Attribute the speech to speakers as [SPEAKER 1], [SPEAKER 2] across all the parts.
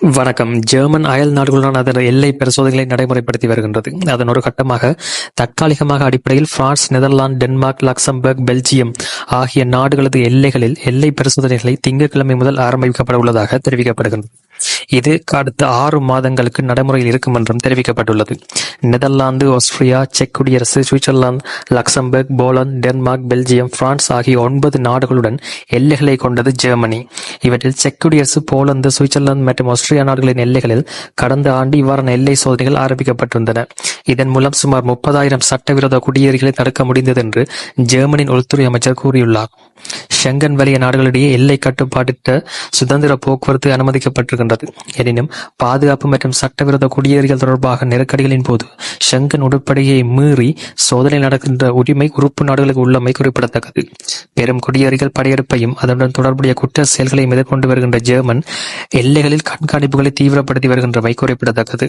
[SPEAKER 1] வணக்கம். ஜெர்மன் அயல் நாடுகளுடன் அதன் எல்லை பரிசோதனைகளை நடைமுறைப்படுத்தி வருகின்றது. அதன் ஒரு கட்டமாக தற்காலிகமாக அடிப்படையில் France Netherlands Denmark Luxembourg Belgium ஆகிய நாடுகளது எல்லைகளில் எல்லை பரிசோதனைகளை திங்கட்கிழமை முதல் ஆரம்பிக்கப்பட உள்ளதாக தெரிவிக்கப்படுகின்றது. இது அடுத்த ஆறு மாதங்களுக்கு நடைமுறையில் இருக்கும் என்றும் தெரிவிக்கப்பட்டுள்ளது. நெதர்லாந்து ஆஸ்திரியா செக் குடியரசு Switzerland Luxembourg Poland Denmark Belgium France ஆகிய ஒன்பது நாடுகளுடன் எல்லைகளை கொண்டது ஜெர்மனி. இவற்றில் செக் குடியரசு போலந்து சுவிட்சர்லாந்து மற்றும் ஆஸ்திரியா நாடுகளின் எல்லைகளில் கடந்த ஆண்டு இவ்வாறான எல்லை சோதனைகள் ஆரம்பிக்கப்பட்டிருந்தன. இதன் மூலம் சுமார் முப்பதாயிரம் சட்டவிரோத குடியேறிகளை தடுக்க முடிந்தது என்று ஜெர்மனியின் உள்துறை அமைச்சர் கூறியுள்ளார். ஷெங்கன் வலிய நாடுகளிடையே எல்லை கட்டுப்பாட்டிட்ட சுதந்திர போக்குவரத்து அனுமதிக்கப்பட்டிருக்கின்றது. எனினும் பாதுகாப்பு மற்றும் சட்டவிரோத குடியேறிகள் தொடர்பாக நெருக்கடிகளின் போது ஷெங்கன் உடற்படையை மீறி சோதனை நடக்கின்ற உரிமை உறுப்பு நாடுகளுக்கு உள்ளமை குறிப்பிடத்தக்கது. பெரும் குடியேறிகள் படையெடுப்பையும் அதனுடன் தொடர்புடைய குற்ற செயல்களையும் எதிர்கொண்டு வருகின்ற ஜெர்மன் எல்லைகளில் கண்காணிப்புகளை தீவிரப்படுத்தி வருகின்றமை குறிப்பிடத்தக்கது.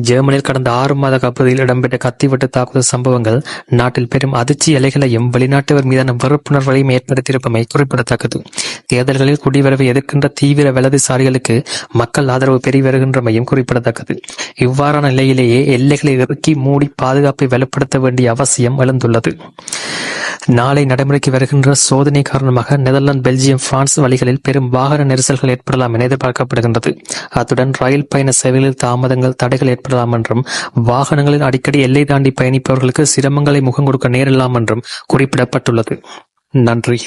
[SPEAKER 1] ஜெர்மனியில் கடந்த ஆறு மாத பகுதியில் இடம்பெற்ற கத்திவெட்டு தாக்குதல் சம்பவங்கள் நாட்டில் பெரும் அதிர்ச்சி அலைகளையும் வெளிநாட்டவர் மீதான வெறுப்புணர்வையும் ஏற்படுத்தியிருப்பமை குறிப்பிடத்தக்கது. தேர்தல்களில் குடிவரவை எதிர்க்கின்ற தீவிர வலதுசாரிகளுக்கு மக்கள் ஆதரவு பெறி வருகின்றமையும் குறிப்பிடத்தக்கது. இவ்வாறான நிலையிலேயே எல்லைகளை இறுக்கி மூடி பாதுகாப்பை வலுப்படுத்த வேண்டிய அவசியம் எழுந்துள்ளது. நாளை நடைமுறைக்கு வருகின்ற சோதனை காரணமாக நெதர்லாந்து பெல்ஜியம் பிரான்ஸ் வழிகளில் பெரும் வாகன நெரிசல்கள் ஏற்படலாம் என எதிர்பார்க்கப்படுகின்றது. அத்துடன் ரயில் பயண சேவைகளில் தாமதங்கள் தடைகள் ஏற்படலாம் என்றும் வாகனங்களில் அடிக்கடி எல்லை தாண்டி பயணிப்பவர்களுக்கு சிரமங்களை முகம் கொடுக்க நேரிடலாம் என்றும் குறிப்பிடப்பட்டுள்ளது. நன்றி.